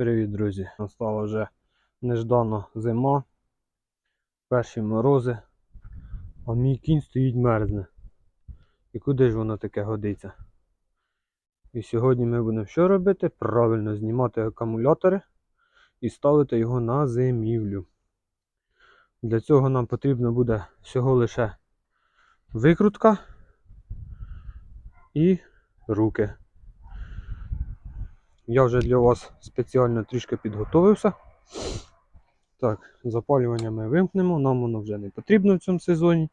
Привіт, друзі! Настала вже неждана зима, перші морози, а мій кінь стоїть мерзне. І куди ж воно таке годиться? І сьогодні ми будемо що робити? Правильно знімати акумулятори і ставити його на зимівлю. Для цього нам потрібно буде всього лише викрутка і руки. Я вже для вас спеціально трішки підготовився. Так, запалювання ми вимкнемо, нам воно вже не потрібно в цьому сезоні.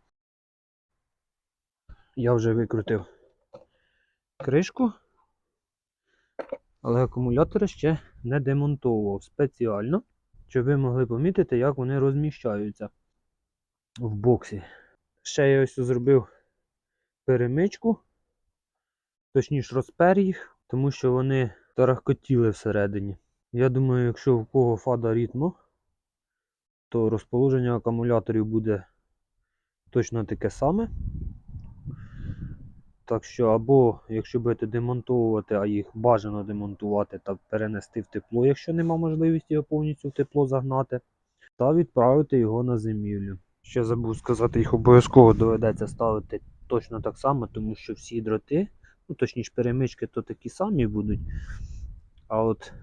Я вже викрутив кришку, але акумулятори ще не демонтовував спеціально, щоб ви могли помітити, як вони розміщаються в боксі. Ще я ось зробив перемичку, точніше розпер їх, тому що вони тарахкотіли всередині. Я думаю, якщо в кого фада ритмо, то розположення акумуляторів буде точно таке саме. Так що, або якщо будете демонтовувати, а їх бажано демонтувати та перенести в тепло, якщо нема можливості його повністю в тепло загнати, та відправити його на зимівлю. Ще забув сказати, їх обов'язково доведеться ставити точно так само, тому що всі дроти, ну точніше перемички, то такі самі будуть. А от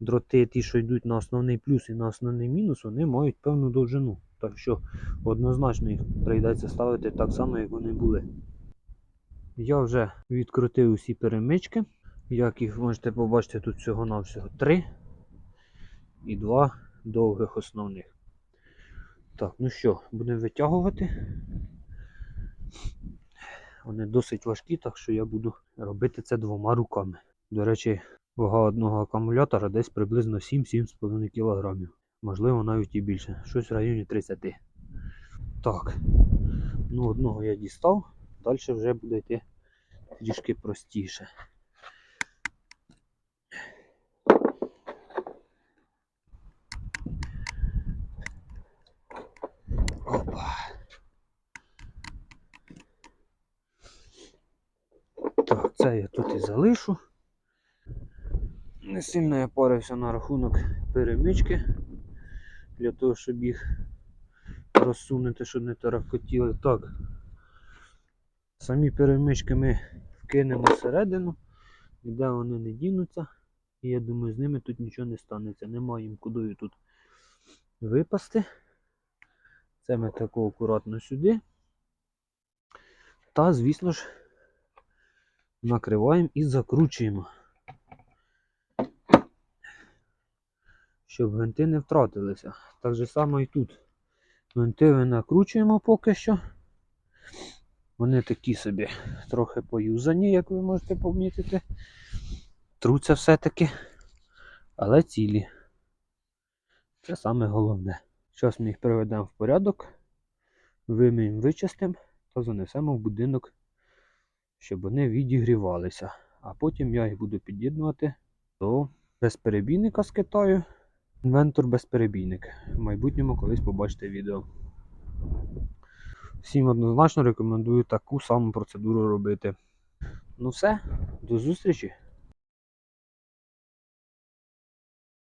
дроти, ті, що йдуть на основний плюс і на основний мінус, вони мають певну довжину. Так що однозначно їх прийдеться ставити так само, як вони були. Я вже відкрутив усі перемички. Як їх можете побачити, тут всього-навсього три і два довгих основних. Так, ну що, будемо витягувати. Вони досить важкі, так що я буду робити це двома руками. До речі, вага одного акумулятора десь приблизно 7-7,5 кг. Можливо, навіть і більше. Щось в районі 30. Так. Ну, одного я дістав, далі вже буде йти трішки простіше. Опа. Так, це я тут і залишу. Не сильно я парився на рахунок перемички, для того, щоб їх розсунути, щоб не тарахкотіли. Так. Самі перемички ми вкинемо всередину, ніде вони не дінуться. І я думаю, з ними тут нічого не станеться. Немає їм кудою тут випасти. Це ми тако акуратно сюди. Та, звісно ж, накриваємо і закручуємо. Щоб гвинти не втратилися. Так же само і тут. Гвинти накручуємо поки що. Вони такі собі трохи поюзані, як ви можете помітити. Труться все-таки, але цілі. Це саме головне. Зараз ми їх приведемо в порядок, виміємо, вичистимо та занесемо в будинок, щоб вони відігрівалися. А потім я їх буду під'єднувати до безперебійника з Китаю. Інвентор безперебійник. В майбутньому колись побачите відео. Всім однозначно рекомендую таку саму процедуру робити. Ну все, до зустрічі!